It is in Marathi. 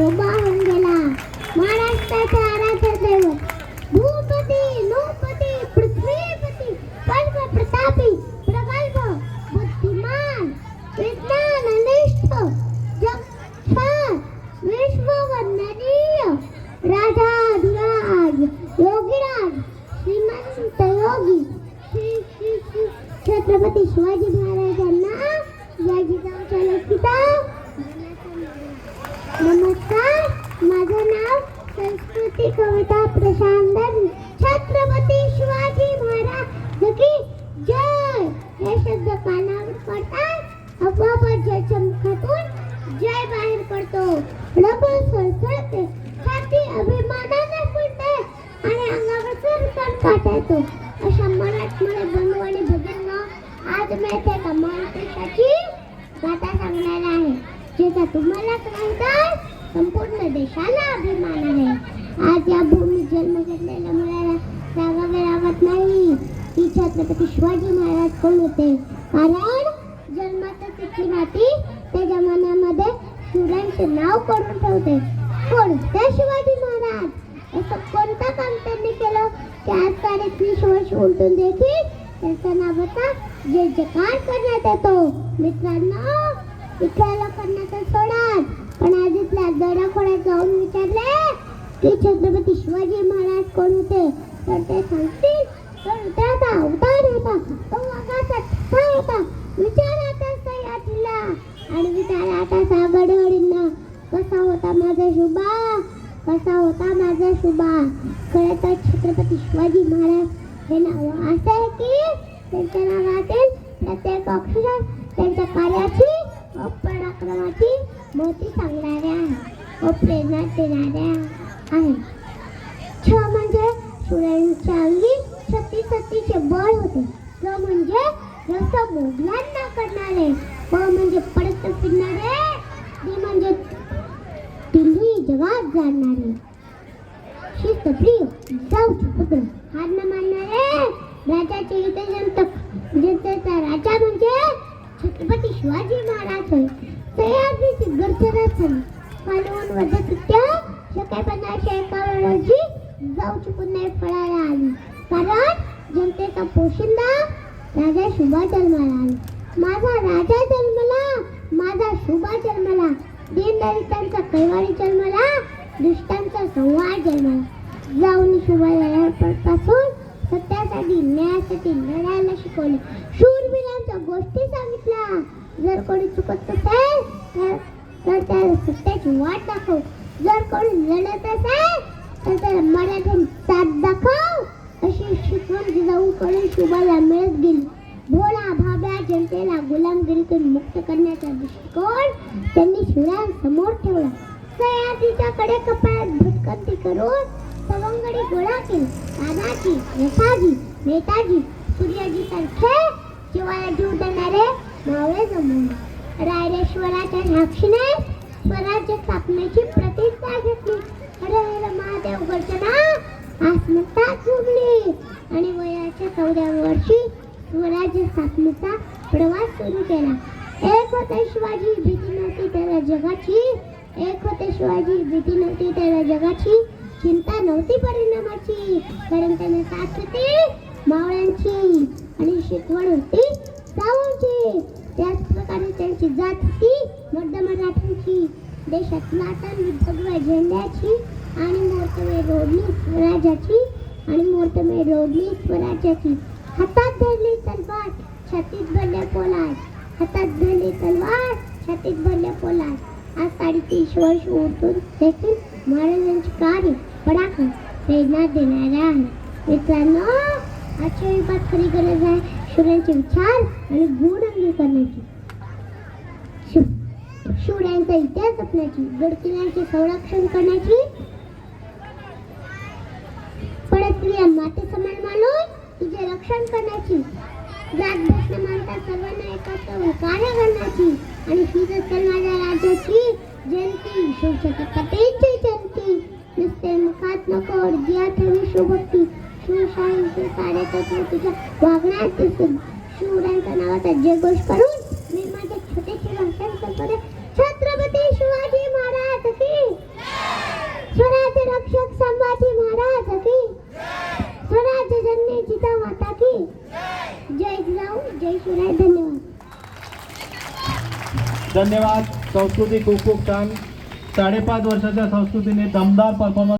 उभा होऊन गेला महाराष्ट्राचा आराध्य दैवत. भूपती नूपती पृथ्वीपती पर्व प्रतापी प्रगल्भ बुद्धिमान विज्ञाननिष्ठ जगक्षार विश्ववंदनीय राजाधिराज योगीराज श्रीमंत योगी श्री श्री श्री छत्रपती शिवाजी महाराजांना या गीताच्या लेखिता नमस्कार माझं नाव संस्कृती कविता प्रशांत छत्रपती शिवाजी महाराज की जय. हे शब्द कानावर पडतात आपोआप जयच्या मुखातून जय बाहेर पडतो. रब सळसळते छाती अभिमानाने फुलते आणि अंगावर सरसर काटा येतो अशा मराठमोळे बंधू आणि भगिनींनो, आज मी इथे कमाल गाथा सांगणार आहे. ज्याचा तुम्हालाच नाही तर संपूर्ण देशाला अभिमान आहे. आज या भूमी जन्म घेतलेल्या मुलाला रागावे लागत नाही. ती छत्रपती शिवाजी महाराज कोण होते? कारण जन्माचं इथली माती त्या जमान्यामध्ये शूरांचे नाव करून ठेवते. कोण? ते शिवाजी महाराज. असं कोणतं काम त्यांनी केलं? की आज साडेतीनशे वर्ष उलटून देखील त्यांच्या नावाचा जय जकार करण्यात येतो. मित्रांनो इथल्या लोकांना तर सोडा पण आज इथल्या दडाखोड्यात जाऊन विचारले की छत्रपती शिवाजी महाराज कोण होते? तर ते सांगतील तर उतराचा अवतार होता तो वाघाचा ठसा होता विचारा त्या सह्याद्रीला. आणि विचार आता सागडवडींना कसा होता माझा शुभा? कसा होता माझा शुभा? खरं तर छत्रपती शिवाजी महाराज हे नाव असं आहे की त्यांच्या नावातील प्रत्येक अक्षर त्यांच्या कार्याची पराक्रमाची मोठी सांगणाऱ्या व प्रेरणा देणाऱ्या आहे छ म्हणजे सुरांच्या अंगी सती सतीचे बळ होते. र म्हणजे रस मोगलांना करणारे. प म्हणजे पडत फिरणारे. दी म्हणजे दिल्ली जगात जाणणारे शिस्तप्रिय जाऊ पुत्र हार न मानणारे. राजाचे हितजंतक. जनतेचा राजा म्हणजे छत्रपती शिवाजी महाराज होय. सह्याद्रीची गर्जना झाली मालवण वधकृत्य सकाळी पंधराशे एकावन्न रोजी जाऊची पुन्हा फळाला आली. कारण जनतेचा पोशिंदा राजा शुभा जन्माला आला. माझा राजा जन्मला माझा शुभा जन्मला दीनदलितांचा कैवारी जन्मला दुष्टांचा संवाद जन्मला. जाऊन शुभा पासून सत्यासाठी न्यायासाठी लढायला शिकवले. त्या गोष्टी सांगितल्या. जर कोणी चुकत असेल तर त्याला त्या सत्याची वाट दाखव. जर कोणी लढत असेल तर त्याला मराठ्याने साथ दाखव. अशी शिकवण जिजाऊकडे शुभाला मिळत गेली. भोळा भाब्या जनतेला गुलामगिरीतून मुक्त करण्याचा दृष्टिकोन त्यांनी शिवरायांसमोर ठेवला. सह्याद्रीच्या कडे कपाळात भटकंती करून सवंगडी गोळा केली. दादाजी यशाजी नेताजी सूर्याजी सारखे मावळे जमवला रायरेश्वराच्या साक्षीने स्वराज्य स्थापनेची प्रतिज्ञा घेतली. हर महादेव गर्जना आत्मताच झुमली आणि वयाच्या चौदाव्या वर्षी स्वराज्य स्थापनेचा प्रवास सुरू केला. एक होते शिवाजी भीती नव्हती त्याला जगाची. एक होते शिवाजी भीती नव्हती त्याला जगाची. चिंता नव्हती परिणामाची. कारण त्याने साथ होती मावळ्यांची. आणि शिकवण होती त्यांची जात होती मध्य मराठ्यांची. देशात लाटांनी भगव्या झेंड्याची आणि मोर्तमे रोडली स्वराज्याची आणि मोर्तमे रोडली स्वराज्याची. हातात धरली तलवार छातीत भरले पोलाद. हातात धरली तलवार छातीत भरले पोलाद. आज साडेतीस वर्ष उठून देखील महाराजांची कार्य पडाखा प्रेरणा देणाऱ्या आहे मित्रांनो आजच्या युगात खरी गरज आहे शूरांचे विचार आणि गुण अंगीकारण्याची. इतिहास जपण्याची गडकिल्ल्यांचे संरक्षण करण्याची. परस्त्रिया माते समान मानून तिचे रक्षण करण्याची. जात भेट न मानता सर्वांना एकत्र कार्य करण्याची. आणि हीच असेल माझ्या राजाची जयंती शिवछत्रपतींची जयंती. नुसते मुखात नको जिया ठेवी शिवभक्ती. शिवशाहीचे कार्यतत्व तुझ्या वागण्यात दिसून शिवरायांच्या नावाचा जयघोष करून मी माझे छोटेसे भाषण करतो छत्रपती शिवाजी महाराज की भरपूर आहे धन्यवाद. धन्यवाद संस्कृती खूप खूप छान. साडेपाच वर्षाच्या संस्कृतीने दमदार परफॉर्मन्स